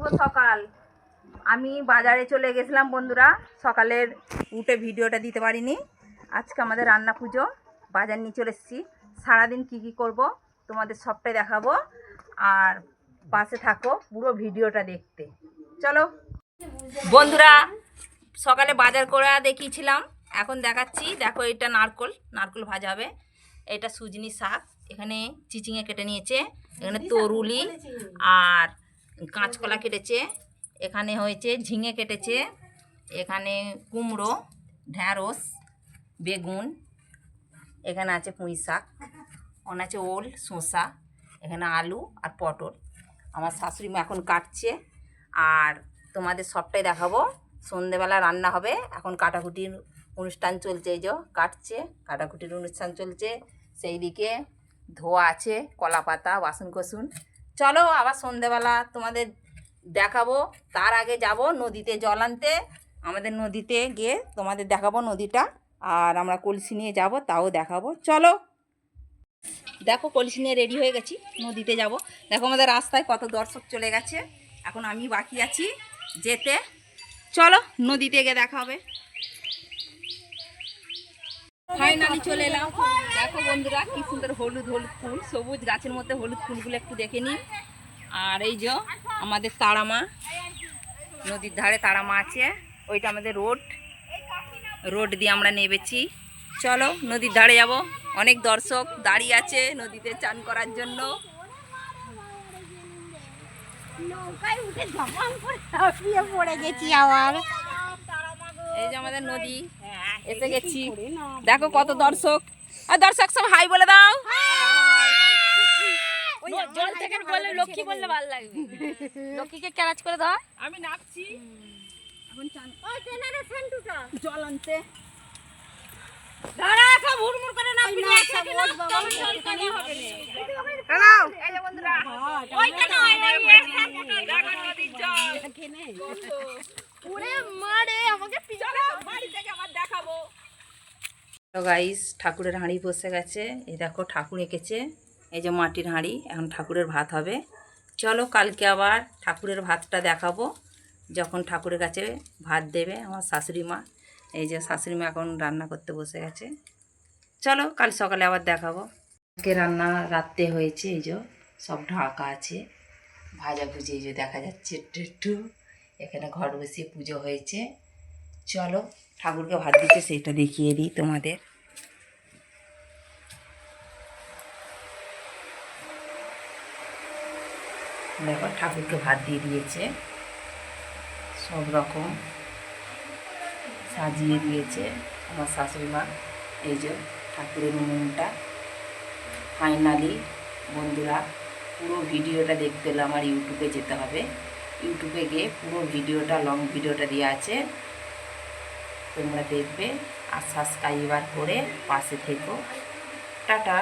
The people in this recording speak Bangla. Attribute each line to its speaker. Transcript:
Speaker 1: শুভ সকাল। আমি বাজারে চলে গেছিলাম বন্ধুরা। সকালের উঠে ভিডিওটা দিতে পারিনি। আজকে আমাদের রান্না পুজো। বাজার নিয়ে চলে এসেছি। সারাদিন কী কী করব তোমাদের সবটাই দেখাবো। আর পাশে থাকো পুরো ভিডিওটা দেখতে। চলো। বন্ধুরা সকালে বাজার করে দেখিয়েছিলাম। এখন দেখাচ্ছি। দেখো এটা নারকল। নারকল ভাজা হবে। এটা সুজনি শাক। এখানে চিচিঙে কেটে নিয়েছে। এখানে তরুলি আর কাঁচকলা কেটেছে, এখানে হয়েছে ঝিঙে কেটেছে, এখানে কুমড়ো, ঢ্যাঁড়স, বেগুন, এখানে আছে পুঁই শাক, ওখানে আছে ওল, শসা, এখানে আলু আর পটল। আমার শাশুড়ি মা এখন কাটছে আর তোমাদের সবটাই দেখাবো। সন্ধেবেলা রান্না হবে, এখন কাটাকুটির অনুষ্ঠান চলছে এই যে, কাটছে, কাটাকুটির অনুষ্ঠান চলছে। সেই দিকে ধোয়া আছে কলা পাতা বাসন কোসুন চলো আবার সন্ধেবেলা তোমাদের দেখাবো। তার আগে যাব নদীতে জল আনতে। আমাদের নদীতে গিয়ে তোমাদের দেখাবো নদীটা। আর আমরা কলসি নিয়ে যাব, তাও দেখাবো। চলো। দেখো, কলসি নিয়ে রেডি হয়ে গেছি। নদীতে যাব। দেখো আমাদের রাস্তায় কত দর্শক চলে গেছে। এখন আমি বাকি আছি যেতে। চলো, নদীতে গিয়ে দেখা হবে। ফাইনালি চলে এলাম। দেখো বন্ধুরা কি সুন্দর হলুদ হলুদ ফুল সবুজ গাছের মধ্যে হলুদ ফুলগুলো একটু দেখে নিন আর এই যে আমাদের তারামা নদীর ধারে তারামা আছে। ওইটা আমাদের রোড। রোড দিয়ে আমরা নেবেছি। চলো নদীর ধারে যাব। অনেক দর্শক দাঁড়িয়ে আছে নদীতে চান করার জন্য। এই যে আমাদের নদী। এসে গেছি। দেখো কত দর্শক। আর দর্শক সব হাই বলে দাও।
Speaker 2: জল থেকে বললে লক্ষ্মী বললে ভালো লাগবে। লক্ষ্মীকে ক্যারাজ করে দাও।
Speaker 1: আমি নাচছি। এখন চান।
Speaker 2: ওই ট্রেনারে সেন্টুটা
Speaker 1: জল আনতে।
Speaker 2: দাঁড়া সব হুড়মুড় করে না পিলে সব ওঠ বাবা জল কানে হবে না।
Speaker 1: এই যে বন্ধুরা।
Speaker 2: ওইখানে ওই ওই
Speaker 1: দেখো নদীর জল।
Speaker 2: ওরে মারে আমাকে
Speaker 1: চলো বাড়ি থেকে আবার দেখাবো। তো গাইস ঠাকুরের হাঁড়ি বসে গেছে। এই দেখো ঠাকুর এঁকেছে। এই যে মাটির হাঁড়ি এখন ঠাকুরের ভাত হবে। চলো কালকে আবার ঠাকুরের ভাতটা দেখাবো। যখন ঠাকুরের কাছে ভাত দেবে আমার শাশুড়ি মা। এই যে শাশুড়ি মা এখন রান্না করতে বসে গেছে। চলো কাল সকালে আবার দেখাবো। আজকে রান্না রাত্রে হয়েছে এই যে সব ঢাকা আছে। ভাজা ভুজি এই যে দেখা যাচ্ছে একটু একটু। এখানে ঘর বসিয়ে পুজো হয়েছে। চলো, ঠাকুরকে ভাত দিচ্ছে সেটা দেখিয়ে দিই তোমাদের। দেখো, ঠাকুরকে ভাত দিয়ে দিয়েছে। সব রকম সাজিয়ে দিয়েছে আমার শাশুড়ি মা এই যে ঠাকুরের মনটা ফাইনালি বন্ধুরা, পুরো ভিডিওটা দেখতে হলে আমার ইউটিউবে যেতে হবে। ইউটিউবে গিয়ে পুরো ভিডিওটা লং ভিডিওটা দেওয়া আছে। তোমরা দেখবে আর সাবস্ক্রাইবার করে পাশে থেকো। টাটা।